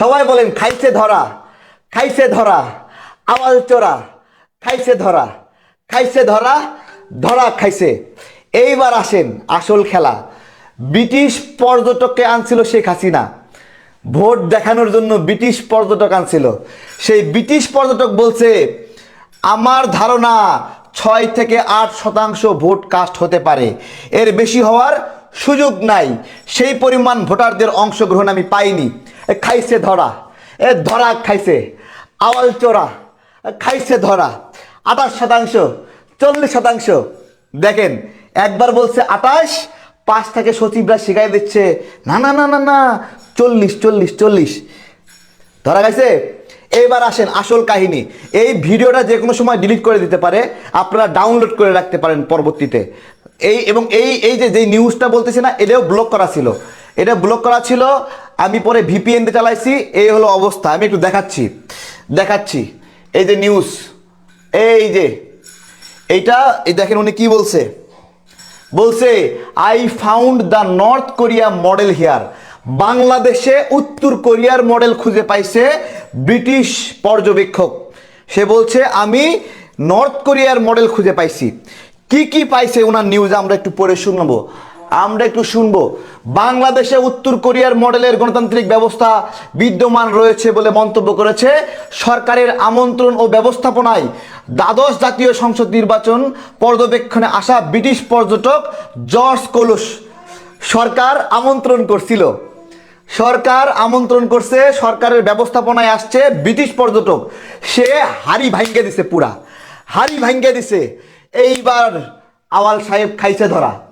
সবাই বলেন, খাইছে ধরা খাইছে ধরা আওয়াল চোরা, খাইছে ধরা খাইছে ধরা ধরা খাইছে। এইবার আসেন আসল খেলা। ব্রিটিশ পর্যটককে আনছিল শেখ হাসিনা। ভোট দেখানোর জন্য ব্রিটিশ পর্যটক আনছিল। সেই ব্রিটিশ পর্যটক বলছে, আমার ধারণা ছয় থেকে আট শতাংশ ভোট কাস্ট হতে পারে। এর বেশি হওয়ার সুযোগ নাই। সেই পরিমাণ ভোটারদের অংশগ্রহণ আমি পাইনি। খাইছে ধরা। এ ধরা খাইছে। আওয়াল চোরা। খাইছে ধরা। আঠাশ শতাংশ, চল্লিশ শতাংশ। দেখেন, একবার বলছে আঠাশ, পাঁচ থেকে সচিবরা শিখাই দিচ্ছে, না না না না না, চল্লিশ চল্লিশ চল্লিশ। ধরা গেছে এইবার আসেন আসল কাহিনী। এই ভিডিওটা যে কোনো সময় ডিলিট করে দিতে পারে, আপনারা ডাউনলোড করে রাখতে পারেন পরবর্তীতে। এই এবং এই এই যে যে নিউজটা বলতেছে না, এটাও ব্লক করা ছিল। এটা ব্লক করা ছিল, আমি পরে ভিপিএন দিয়ে চালাইছি, এই হলো অবস্থা, আমি একটু দেখাচ্ছি দেখাচ্ছি, এই যে নিউজ এই যে, এইটা, এই দেখেন উনি কি বলছে বলছে I found the North Korea model here বাংলাদেশে উত্তর কোরিয়ার মডেল খুঁজে পাইছে ব্রিটিশ পর্যবেক্ষক। সে বলছে, আমি নর্থ কোরিয়ার মডেল খুঁজে পাইছি। কি কি পাইছে ওনার নিউজ আমরা একটু পড়ে শুনব। আমরা একটু শুনব। বাংলাদেশে উত্তর কোরিয়ার মডেলের গণতান্ত্রিক ব্যবস্থা বিদ্যমান রয়েছে বলে মন্তব্য করেছে সরকারের আমন্ত্রণ ও ব্যবস্থাপনায় দ্বাদশ জাতীয় সংসদ নির্বাচন পর্যবেক্ষণে আসা ব্রিটিশ পর্যটক জর্জ কলুস সরকার আমন্ত্রণ করছিল। সরকার আমন্ত্রণ করছে, সরকারের ব্যবস্থাপনায় আসছে ব্রিটিশ পর্যটক। সে হাড়ি ভাঙ্গে দিছে পুরা। হাড়ি ভাঙ্গে দিছে। এইবার আওয়াল সাহেব খাইছে ধরা।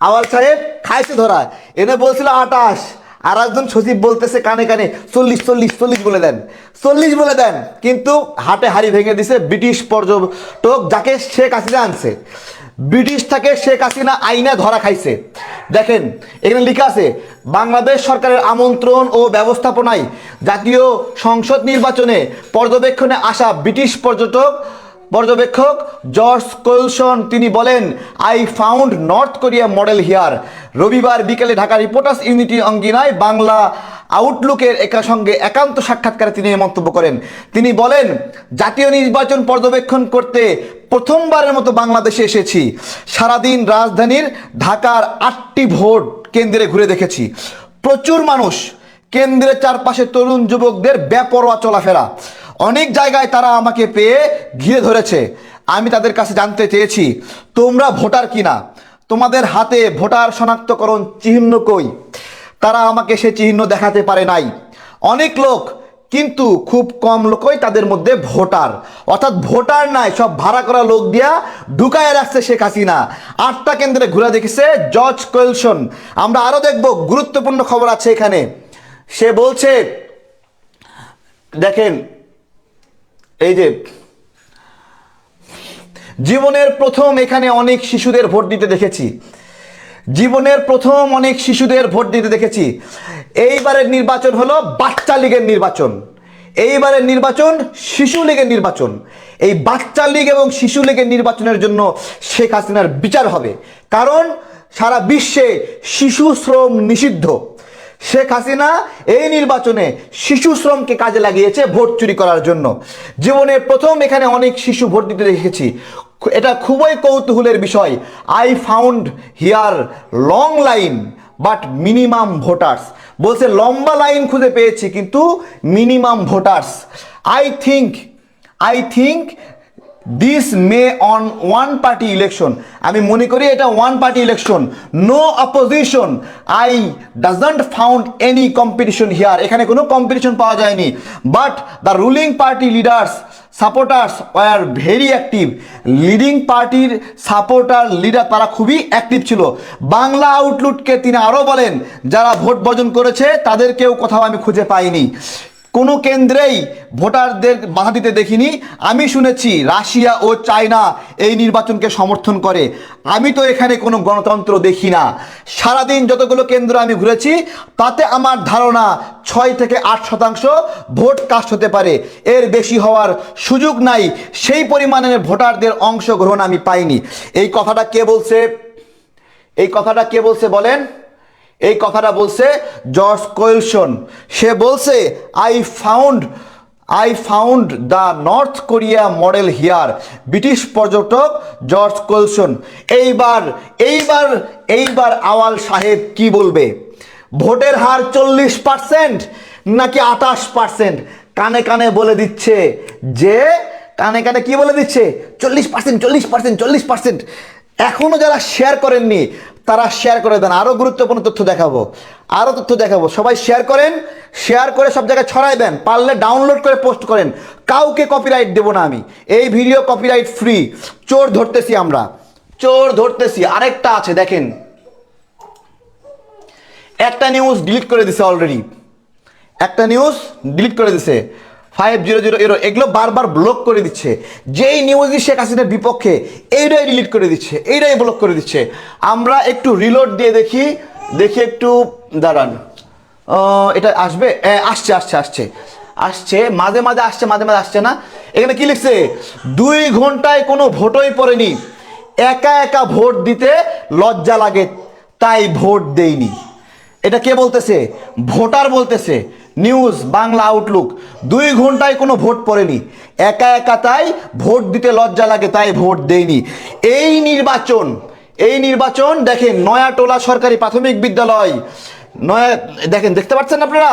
আওয়াল সাহেব খাইছে ধরা। এনে বলছিল আটাশ। আর একজন সচিব বলতেছে কানে কানে, চল্লিশ চল্লিশ চল্লিশ বলে দেন। চল্লিশ বলে দেন, কিন্তু হাটে হাড়ি ভেঙে দিছে ব্রিটিশ পর্যটক যাকে শেখ হাসিনা আনছে। ব্রিটিশ থেকে শেখ হাসিনা আইনা ধরা খাইছে। দেখেন, এখানে লেখা আছে, বাংলাদেশ সরকারের আমন্ত্রণ ও ব্যবস্থাপনায় জাতীয় সংসদ নির্বাচনে পর্যবেক্ষণে আসা ব্রিটিশ পর্যটক পর্যবেক্ষক জর্জ কোলসন, তিনি বলেন I found North Korea model here রবিবার বিকেলে ঢাকা রিপোর্টার্স ইউনিটি অঙ্গিনায় বাংলা আউটলুকের একা সঙ্গে একান্ত সাক্ষাৎকারে তিনি এই মন্তব্য করেন। তিনি বলেন, জাতীয় নির্বাচন পর্যবেক্ষণ করতে প্রথমবারের মতো বাংলাদেশে এসেছি। সারাদিন রাজধানীর ঢাকার আটটি ভোট কেন্দ্রে ঘুরে দেখেছি। প্রচুর মানুষ, কেন্দ্রের চারপাশে তরুণ যুবকদের বেপরোয়া চলাফেরা। অনেক জায়গায় তারা আমাকে পেয়ে ঘিরে ধরেছে। আমি তাদের কাছে জানতে চেয়েছি, তোমরা ভোটার কিনা? তোমাদের হাতে ভোটার শনাক্তকরণ চিহ্ন কই? তারা আমাকে সে চিহ্ন দেখাতে পারে নাই। অনেক লোক, কিন্তু খুব কম লোকই তাদের মধ্যে ভোটার। অর্থাৎ ভোটার নাই, সব ভাড়া করা লোক দিয়া ঢুকায় রাখছে শেখ হাসিনা। আটটা কেন্দ্রে ঘুরে দেখেছে জর্জ কোয়েলসন আমরা আরও দেখব, গুরুত্বপূর্ণ খবর আছে এখানে। সে বলছে, দেখেন এই যে, জীবনের প্রথম এখানে অনেক শিশুদের ভোট দিতে দেখেছি। জীবনের প্রথম অনেক শিশুদের ভোট দিতে দেখেছি। এইবারের নির্বাচন হলো বাচ্চা লীগের নির্বাচন। এইবারের নির্বাচন শিশু লীগের নির্বাচন। এই বাচ্চা লীগ এবং শিশু লীগের নির্বাচনের জন্য শেখ হাসিনার বিচার হবে। কারণ সারা বিশ্বে শিশু শ্রম নিষিদ্ধ। শেখ হাসিনা এই নির্বাচনে শিশু শ্রমকে কাজে লাগিয়েছে ভোট চুরি করার জন্য। জীবনে প্রথম এখানে অনেক শিশু ভোট দিতে দেখেছি। এটা খুবই কৌতূহলের বিষয়। I found here long line but minimum voters বলছে, লম্বা লাইন খুঁজে পেয়েছি, কিন্তু minimum voters I think I think this may on one party election আমি মনে করি এটা one party election no opposition I doesn't found any competition here এখানে কোনো কম্পিটিশন পাওয়া যায়নি। But the ruling party leaders supporters were very active leading পার্টির supporter leader তারা খুবই অ্যাক্টিভ ছিল। বাংলা আউটলুটকে তিনি আরও বলেন, যারা ভোট বর্জন করেছে, তাদেরকেও কোথাও আমি খুঁজে পাইনি। কোনো কেন্দ্রেই ভোটারদের বাধা দিতে দেখিনি। আমি শুনেছি রাশিয়া ও চায়না এই নির্বাচনকে সমর্থন করে। আমি তো এখানে কোনো গণতন্ত্র দেখি না। সারাদিন যতগুলো কেন্দ্র আমি ঘুরেছি, তাতে আমার ধারণা ছয় থেকে আট শতাংশ ভোট কাস্ট হতে পারে। এর বেশি হওয়ার সুযোগ নাই। সেই পরিমাণের ভোটারদের অংশগ্রহণ আমি পাইনি। এই কথাটা কে বলছে? এই কথাটা কে বলছে বলেন? এই কথাটা বলছে জর্জ কোয়েলসন। সে বলছে I found I found the North Korea model here British পর্যটক জর্জ কোলসন এইবার এইবার এইবার আওয়াল সাহেব কি বলবে? ভোটের হার চল্লিশ পার্সেন্ট নাকি আঠাশ পার্সেন্ট? কানে কানে বলে দিচ্ছে যে, কানে কানে কি বলে দিচ্ছে? চল্লিশ পার্সেন্ট চল্লিশ পার্সেন্ট চল্লিশ পার্সেন্ট। এখনও যারা শেয়ার করেননি তারা শেয়ার করে দেন। আরও গুরুত্বপূর্ণ তথ্য দেখাবো। আরও তথ্য দেখাবো। সবাই শেয়ার করেন শেয়ার করে সব জায়গায় ছড়াই দেন। পারলে ডাউনলোড করে পোস্ট করেন। কাউকে কপিরাইট দেবো না আমি। এই ভিডিও কপিরাইট ফ্রি চোর ধরতেছি আমরা। চোর ধরতেছি। আরেকটা আছে, দেখেন। একটা নিউজ ডিলিট করে দিছে অলরেডি একটা নিউজ ডিলিট করে দিছে। ফাইভ জিরো জিরো এরো এগুলো বারবার ব্লক করে দিচ্ছে। যেই নিউজই শেখ হাসিনার বিপক্ষে এইটাই ডিলিট করে দিচ্ছে, এইটাই ব্লক করে দিচ্ছে। আমরা একটু রিলোড দিয়ে দেখি দেখি একটু, দাঁড়ান। এটা আসবে? আসছে আসছে আসছে। আসছে, মাঝে মাঝে আসছে, মাঝে মাঝে আসছে না। এখানে কি লিখছে? দুই ঘন্টায় কোনো ভোটই পড়েনি। একা একা ভোট দিতে লজ্জা লাগে, তাই ভোট দেইনি। এটা কে বলতেছে? ভোটার বলতেছে। নিউজ বাংলা আউটলুক দুই ঘন্টায় কোনো ভোট পড়েনি। একা একা তাই ভোট দিতে লজ্জা লাগে, তাই ভোট দেয়নি এই নির্বাচন এই নির্বাচন দেখেন নয়াটোলা সরকারি প্রাথমিক বিদ্যালয়। নয়া, দেখেন, দেখতে পাচ্ছেন আপনারা?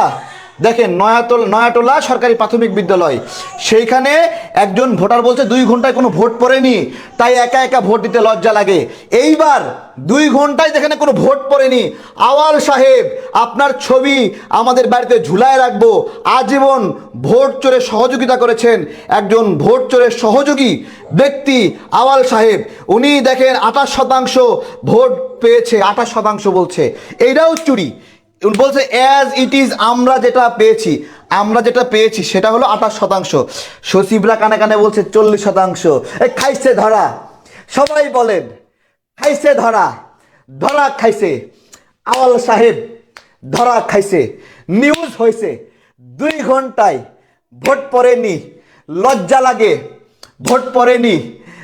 দেখেন নয়াটোল নয়াটোলা সরকারি প্রাথমিক বিদ্যালয়। সেইখানে একজন ভোটার বলছে, দুই ঘন্টায় কোনো ভোট পড়েনি। তাই একা একা ভোট দিতে লজ্জা লাগে। এইবার দুই ঘন্টায় যেখানে কোনো ভোট পড়েনি, আওয়াল সাহেব, আপনার ছবি আমাদের বাড়িতে ঝুলায় রাখব। আজীবন ভোট চোরে সহযোগিতা করেছেন একজন ভোট চোরের সহযোগী ব্যক্তি, আওয়াল সাহেব। উনি দেখেন আঠাশ শতাংশ ভোট পেয়েছে, আঠাশ শতাংশ বলছে। এইটাও চুরি। বলছে অ্যাজ ইট ইজ আমরা যেটা পেয়েছি, আমরা যেটা পেয়েছি, সেটা হলো আঠাশ শতাংশ। সচিবরা কানে কানে বলছে, চল্লিশ শতাংশ। এ, খাইছে ধরা। সবাই বলেন, খাইছে ধরা ধরা খাইছে। আওয়াল সাহেব, ধরা খাইছে। নিউজ হয়েছে দুই ঘন্টায় ভোট পড়েনি, লজ্জা লাগে, ভোট পড়েনি,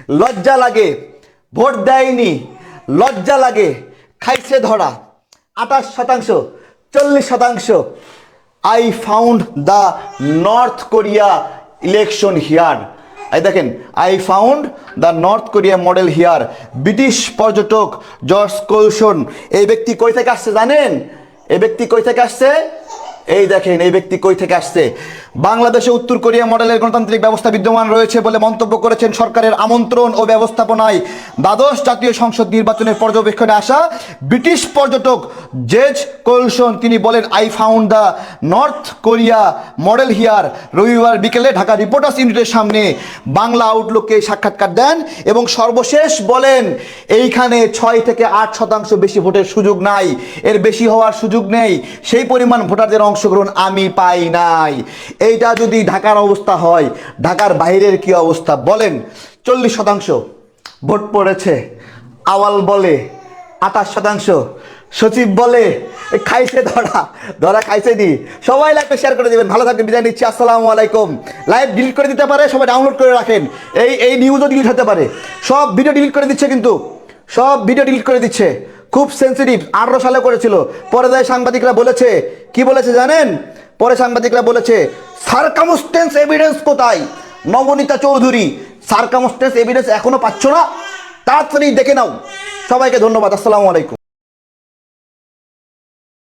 লজ্জা লাগে, ভোট দেয়নি, লজ্জা লাগে, খাইছে ধরা, আঠাশ শতাংশ। চল্লিশ শতাংশ। I found the North Korea election here এই দেখেন I found the North Korea model here British পর্যটক জর্জ কোলসন এই ব্যক্তি কই থেকে আসছে জানেন? এই ব্যক্তি কই থেকে আসছে? এই দেখেন, এই ব্যক্তি কই থেকে আসছে? বাংলাদেশে উত্তর কোরিয়া মডেলের গণতান্ত্রিক ব্যবস্থা বিদ্যমান রয়েছে বলে মন্তব্য করেছেন সরকারের আমন্ত্রণ ও ব্যবস্থাপনায় দ্বাদশ জাতীয় সংসদ নির্বাচনের পর্যবেক্ষণে আসা ব্রিটিশ পর্যটক জেজ কোলসন। তিনি বলেন I found the North Korea model here রবিবার বিকেলে ঢাকা রিপোর্টার্স ইউনিটের সামনে বাংলা আউটলুককে সাক্ষাৎকার দেন এবং সর্বশেষ বলেন, এইখানে ছয় থেকে আট শতাংশ বেশি ভোটের সুযোগ নাই। এর বেশি হওয়ার সুযোগ নেই। সেই পরিমাণ ভোটারদের অংশগ্রহণ আমি পাই নাই। এইটা যদি ঢাকার অবস্থা হয়, ঢাকার বাইরের কি অবস্থা? বলেন, চল্লিশ শতাংশ ভোট পড়েছে, আওয়াল বলে, আঠাশ শতাংশ। সচিব বলে খাইছে ধরা ধরা খাইছে নি। সবাই লাইভে শেয়ার করে দেবেন। ভালো থাকবেন, বিদায় নিচ্ছি, আসসালামু আলাইকুম। লাইভ ডিলিট করে দিতে পারে, সবাই ডাউনলোড করে রাখেন। এই এই নিউজও ডিলিট হতে পারে। সব ভিডিও ডিলিট করে দিচ্ছে কিন্তু, সব ভিডিও ডিলিট করে দিচ্ছে। খুব সেন্সিটিভ আঠারো সালে করেছিল। পরে দেয় সাংবাদিকরা বলেছে, কি বলেছে জানেন? পরে সাংবাদিকরা বলেছে সার্কামস্টেন্স এভিডেন্স কোথায়? নবনীতা চৌধুরী, সার্কামস্টেন্স এভিডেন্স এখনও পাচ্ছ না? তাড়াতাড়ি দেখে নাও। সবাইকে ধন্যবাদ। আসসালামু আলাইকুম।